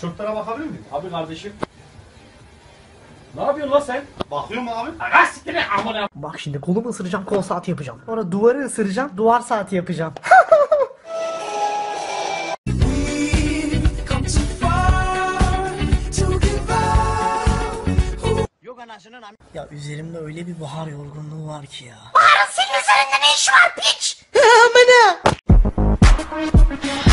Tişörtlere bakabilir miyim? Abi kardeşim. Ne yapıyorsun lan sen? Bakıyorum abi. Aga siktir amına. Bak şimdi kolumu ısıracağım kol saati yapacağım. Sonra duvarı ısıracağım duvar saati yapacağım. Ya üzerimde öyle bir bahar yorgunluğu var ki ya. Abi git siktir bak amına koyayım ya acıyor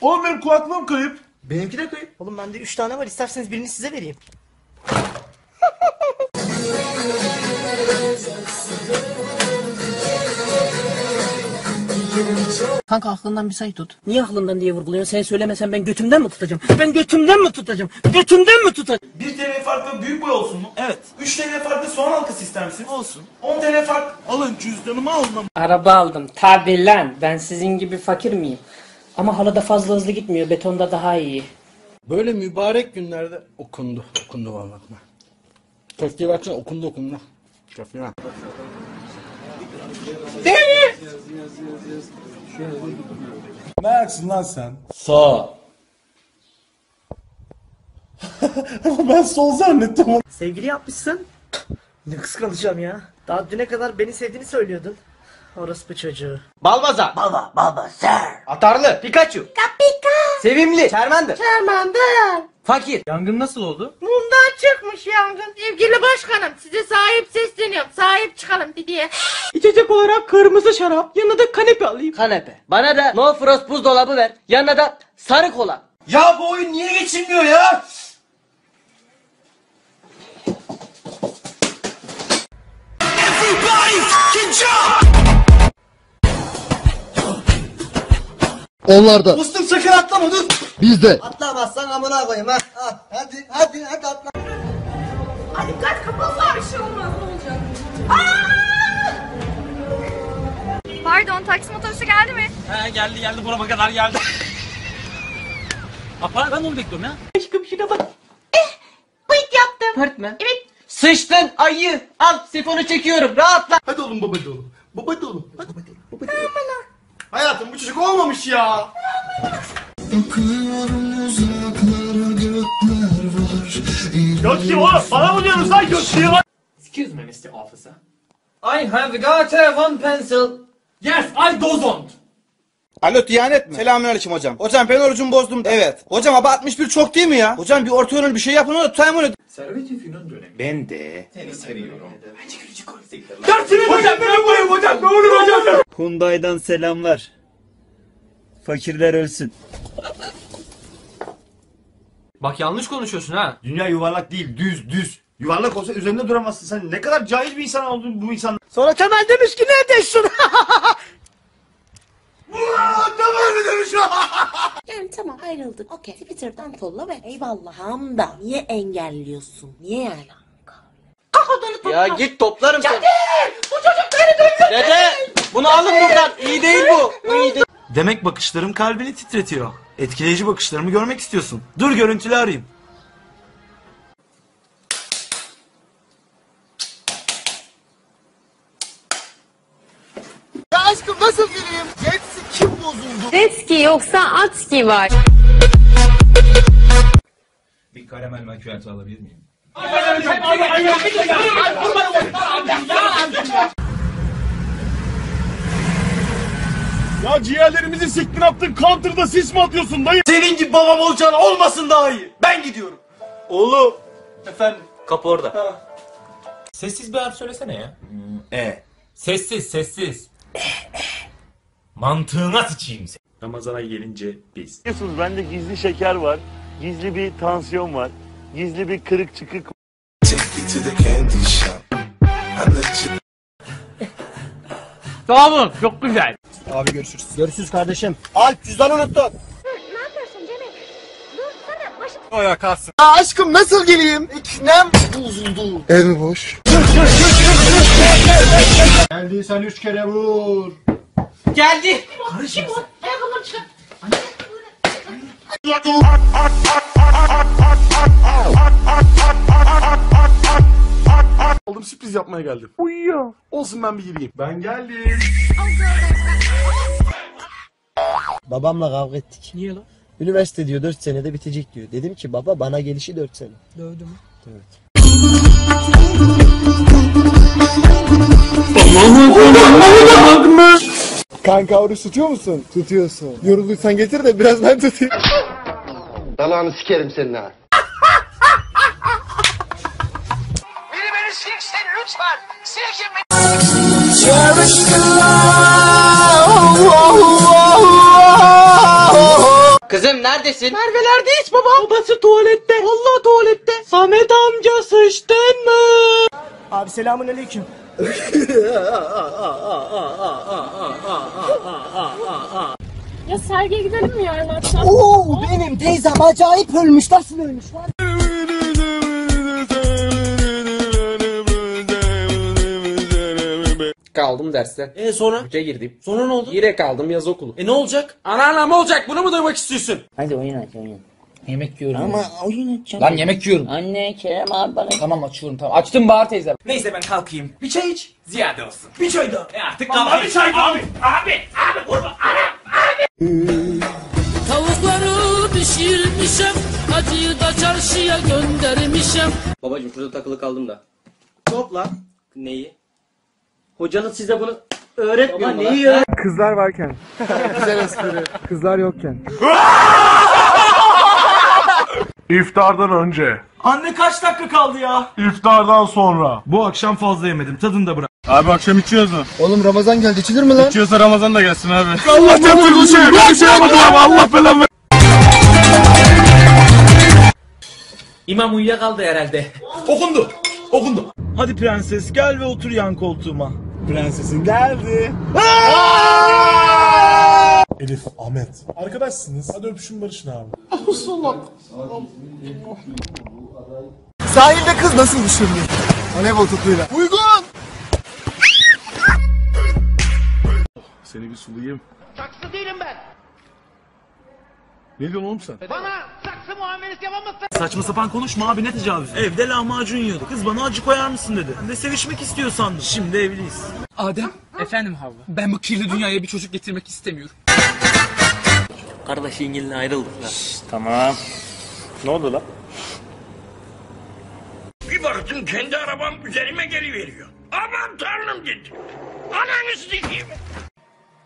Oğlum benim kulaklığım kayıp. Benimki de kayıp. Oğlum bende 3 tane var isterseniz birini size vereyim. Kanka aklından bir sayı tut. Niye aklından diye vurguluyorsun? Sen söylemesen ben götümden mi tutacağım? Ben götümden mi tutacağım? Götümden mi tutacağım? 1 TL farklı büyük boy olsun mu? Evet. 3 TL farklı soğan halkası ister? Olsun. 10 TL fark. Alın cüzdanımı alın. Araba aldım. Tabi lan. Ben sizin gibi fakir miyim? Ama halıda fazla hızlı gitmiyor. Betonda daha iyi. Böyle mübarek günlerde okundu. Okundu vallahi. bakma. Köfteye baksana okundu okundu. Köfteye bak. Ne ayaksın lan sen? Sağ. ben sol zannettim onu. Sevgili yapmışsın. Ne kıskanacağım ya. Daha düne kadar beni sevdiğini söylüyordun. Orospu çocuğu. Balbaza. Baba, baba, sir. Atarlı. Pikachu. Kapika. Sevimli. Charmander. Charmander. Fakir. Yangın nasıl oldu? Bundan çıkmış yangın. Sevgili başkanım size sahip sesleniyorum. Sahip çıkalım diye. İçecek olarak kırmızı şarap, yanına da kanepe alayım. Kanepe. Bana da no frost buzdolabı ver. Yanına da sarı kola. Ya bu oyun niye geçilmiyor ya? Onlarda. Dostum sakın atlama dur. Bizde. Atlamazsan amına koyayım ha. Hadi hadi hadi atla. Hadi kaç kapatsa bir şey olmaz ne olacak? Pardon taksi motorisi geldi mi? He geldi geldi burama kadar geldi. Apa ben onu bekliyorum ya. Aşkım şuna bak. Bıyık yaptım. Pörtme. Evet. Sıçtın ayı. Al sifonu çekiyorum. Rahatla. Hadi oğlum baba oğlum. Baba oğlum. Hadi baba oğlum. Baba oğlum. Hayatım bu çocuk olmamış ya. Gökçe oğlum bana mı diyorsunuz lan Gökçe'ye bak. Excuse me Mr. Officer. I have got a one pencil. Yes I don't. Alo Diyanet mi? Selamünaleyküm hocam. Hocam ben orucumu bozdum. Evet. Hocam ama 61 çok değil mi ya? Hocam bir orta yönlü bir şey yapın da tutayım onu. Dersini hocam ben koyayım hocam ne olur hocam. Hyundai'dan selamlar. Fakirler ölsün. Bak yanlış konuşuyorsun ha. Dünya yuvarlak değil düz düz. Yuvarlak olsa üzerinde duramazsın sen. Ne kadar cahil bir insan oldun bu insan. Sonra Temel demiş ki ne ediyorsun? Yani tamam ayrıldık. Okey. Twitter'dan folla ve eyvallahım da niye engelliyorsun? Niye yani? Ya git toplarım seni. Bu çocuk beni dövüyor. Dede bunu alın buradan. İyi değil bu. Bu iyi değil. Demek bakışlarım kalbini titretiyor. Etkileyici bakışlarımı görmek istiyorsun. Dur görüntülü arayayım. Ya aşkım nasıl gireyim? Jetsi kim bozuldu? Jetski yoksa atski var. Bir karamel makyajı alabilir miyim? Ya ciğerlerimizi siktin attın counter'da sis mi atıyorsun dayı? Senin gibi babam olacağına olmasın daha iyi. Ben gidiyorum. Oğlum. Efendim. Kapı orada. Sessiz bir harf söylesene ya. E. Sessiz sessiz. Mantığına sıçayım seni. Ramazana gelince biz. Biliyorsunuz bende gizli şeker var, gizli bir tansiyon var, gizli bir kırık çıkık Sağ olun çok güzel. Abi görüşürüz. Görüşürüz kardeşim. Alp cüzdanı unuttun. Ne yapıyorsun Cemil? Dursana başım. O ya kalsın. Ya aşkım nasıl geleyim? İknem bozuldu. Ev boş. Geldiysen üç kere vur. Geldi. Ayakkabıları çıkar. Oğlum sürpriz yapmaya geldim. Uyuyor. Olsun ben bir gireyim. Ben geldim. Babamla kavga ettik. Niye lan? Üniversite diyor 4 senede bitecek diyor. Dedim ki baba bana gelişi 4 sene. Dövdü mü? Evet. Kanka oruç tutuyor musun? Tutuyorsun. Yorulduysan getir de biraz ben tutayım. Dalağını sikerim senin ha. Silkin. Kızım neredesin? Merve'lerdeyiz baba. Babası tuvalette. Allah tuvalette. Samet amca sıçtın mı? Abi selamun aleyküm. Ya sergiye gidelim mi yarın akşam? Oo benim teyzem acayip ölmüş. Nasıl ölmüş lan? Kaldım derste. E sonra? Üçe girdim. Sonra ne oldu? Yine kaldım yaz okulu. E ne olacak? Anneannem ne olacak? Bunu mu duymak istiyorsun? Hadi oyun aç oyun. Yemek yiyorum. Ama oyun açacağım. Lan yemek yiyorum. Anne Kerem abi bana. Tamam açıyorum tamam. Açtım Bahar teyzem. Neyse ben kalkayım. Bir çay iç. Ziyade olsun. Bir çay daha. E artık kalkayım. bir çay daha. Abi. Abi. Abi. Vurma. Tavukları pişirmişim, acıyı da çarşıya göndermişim. Babacım şurada takılı kaldım da. Topla. Neyi? Hocanız size bunu öğretmiyor mu neyi lan? Kızlar varken. Güzel espri. Kızlar yokken. İftardan önce. Anne kaç dakika kaldı ya? İftardan sonra. Bu akşam fazla yemedim. Tadını da bırak. Abi akşam içiyoruz mu? Oğlum Ramazan geldi içilir mi lan? İçiyorsa Ramazan da gelsin abi. Allah çarptır bu şey. Bir şey yapmadım abi. Allah belamı. İmam uyuyakaldı herhalde. Okundu. Okundu. Hadi prenses gel ve otur yan koltuğuma. Prensesin geldi. Elif, Ahmet. Arkadaşsınız. Hadi öpüşün barışın abi. Sahilde kız nasıl düşürülür? Voleybol topuyla. Uygun. Seni bir sulayayım. Saksı değilim ben. Ne diyorsun oğlum sen? Bana saksı muamelesi yapamazsın. Saçma sapan konuşma abi ne tecavüz? Evde lahmacun yiyordu. Kız bana acı koyar mısın dedi. Ben de sevişmek istiyor sandım. Şimdi evliyiz. Adem. Efendim Havva. Ben bu kirli dünyaya bir çocuk getirmek istemiyorum. Kardeş İngil'le ayrıldık lan. Tamam. Ne oldu lan? Bir baktım kendi arabam üzerime geliveriyor. Aman tanrım dedi. Ananı sikeyim.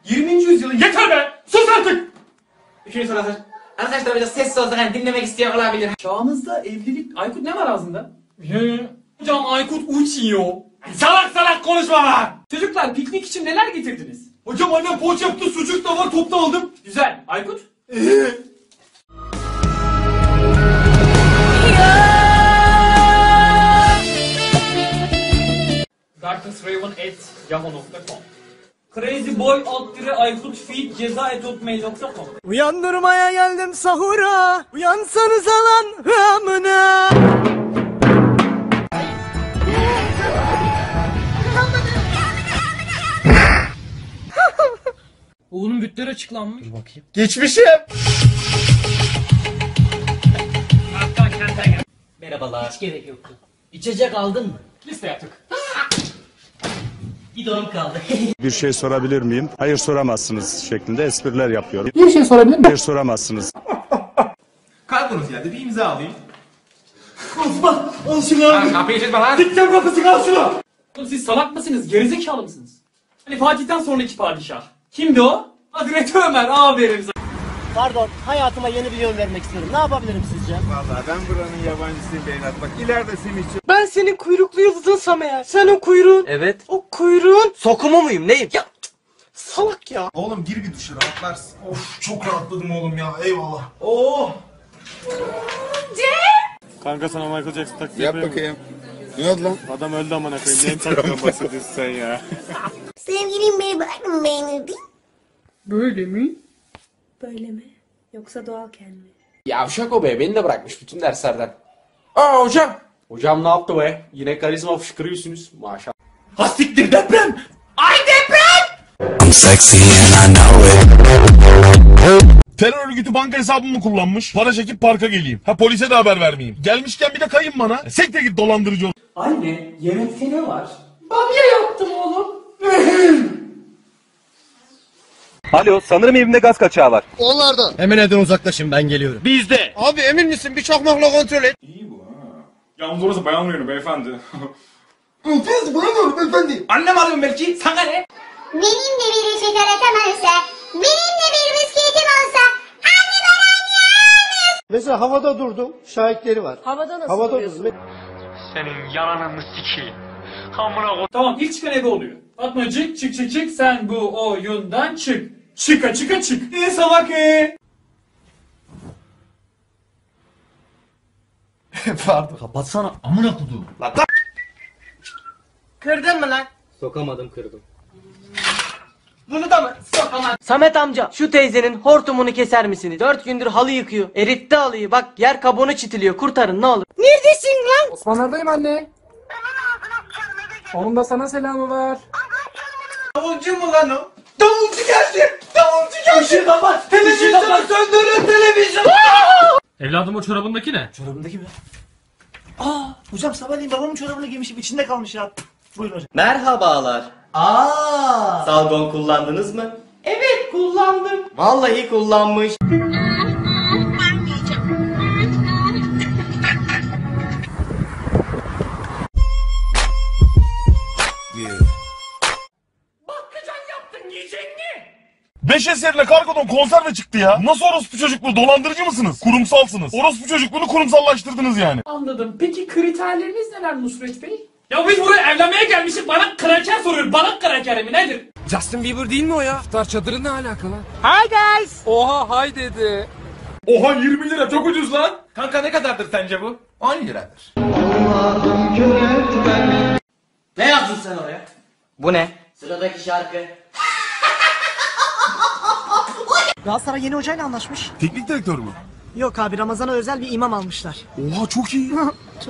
20. yüzyılın yeter be! Sus artık! Soru hazır. Arkadaşlar biraz sessiz olsak hani dinlemek isteyen olabilir. Çağımızda evlilik... Aykut ne var ağzında? Hocam Aykut uçuyor. Salak salak konuşma lan! Çocuklar piknik için neler getirdiniz? Hocam annem poğaç yaptı, sucuk da var, topta aldım. Güzel. Aykut? Darknessraven at yahoo.com Crazyboy alt dire Aykut feed ceza et hotmail.com Uyandırmaya geldim sahura. Uyansanız alan amına. Oğlum bütler açıklanmış. Dur bakayım. Geçmişim. Merhabalar. Hiç gerek yoktu. İçecek aldın mı? Liste yaptık. Bir donum kaldı. Bir şey sorabilir miyim? Hayır soramazsınız şeklinde espriler yapıyorum. Bir şey sorabilir miyim? Hayır soramazsınız. Kalkınız geldi bir imza alayım. Osman al şunu abi. Kapıyı çizme lan. Dikten kapısı al şunu. Oğlum siz salak mısınız? Gerizekalı mısınız? Hani Fatih'ten sonraki padişah. Kimdi o? Hazreti Ömer aferin sana. Pardon hayatıma yeni bir yön vermek istiyorum. Ne yapabilirim sizce? Vallahi ben buranın yabancısıyım Beynat. Bak ileride senin için. Ben senin kuyruklu yıldızınsam eğer. Sen o kuyruğun. Evet. O kuyruğun. Sokumu muyum neyim? Ya salak ya. Oğlum gir bir duşa rahatlarsın. Of çok rahatladım oğlum ya. Eyvallah. Oo. Kanka sana Michael Jackson taklidi Yap bakayım. Ne oldu lan? Adam öldü amına koyayım. Neyin taklidinden bahsediyorsun sen ya? Sevgilim beni bırakın beğenirdi. Böyle mi? Böyle mi? Yoksa doğalken mi? Yavşak o be beni de bırakmış bütün derslerden. Aa hocam. Hocam ne yaptı be? Yine karizma fışkırıyorsunuz maşallah. Hastiktir deprem. Ay deprem. Terör örgütü banka hesabımı kullanmış. Para çekip parka geleyim. Ha polise de haber vermeyeyim. Gelmişken bir de kayın bana. Sekte git dolandırıcı ol. Anne yemekte ne var? Bamya yaptım oğlum. Alo sanırım evimde gaz kaçağı var. Onlardan. Hemen evden uzaklaşın ben geliyorum. Bizde. Abi emin misin? Bir çakmakla kontrol et. Yalnız orası bayan oyunu beyefendi. Biz bulamıyorum efendi. Annem alıyorum belki. Sana ne? Benim de bir çikolatam olsa, benim de bir bisküvitim olsa, anne bana niye Mesela havada durdum. Şahitleri var. Havada nasıl Havada duruyorsun? durdum. Senin yalanını sikeyim. Amına koy. Tamam ilk çıkan ebe oluyor. Fatmacık çık çık çık sen bu oyundan çık. Çıka çıka çık. İyi salak e. Pardon. Kapatsana amına kudu. Kırdın mı lan? Sokamadım kırdım. Bunu da mı? Sokamam. Samet amca şu teyzenin hortumunu keser misiniz? Dört gündür halı yıkıyor. Eritti halıyı bak yer kabuğunu çitiliyor. Kurtarın ne olur. Neredesin lan? Osmanlardayım anne. Onun da sana selamı var. Davulcu mu lan o? Davulcu geldi. Davulcu geldi. Işığı kapat. Televizyonu söndürün televizyon. Evladım o çorabındaki ne? Çorabındaki mi? Aa hocam sabahleyin babamın çorabını giymişim içinde kalmış ya. Buyurun hocam. Merhabalar. Aa. Salgon kullandınız mı? Evet kullandım. Vallahi kullanmış. Beş eserine kargodan konserve çıktı ya. Nasıl orospu çocukluğu? Dolandırıcı mısınız? Kurumsalsınız. Orospu çocukluğunu kurumsallaştırdınız yani. Anladım. Peki kriterleriniz neler Nusret Bey? Ya biz buraya evlenmeye gelmişiz. Bana kraker soruyor. Bana kraker mi nedir? Justin Bieber değil mi o ya? İftar çadırı ne alakalı? Hi guys. Oha hay dedi. Oha 20 lira çok ucuz lan. Kanka ne kadardır sence bu? 10 liradır. Ne yazdın sen oraya? Bu ne? Sıradaki şarkı. Galatasaray yeni hocayla anlaşmış. Teknik direktör mü? Yok abi Ramazan'a özel bir imam almışlar. Oha çok iyi.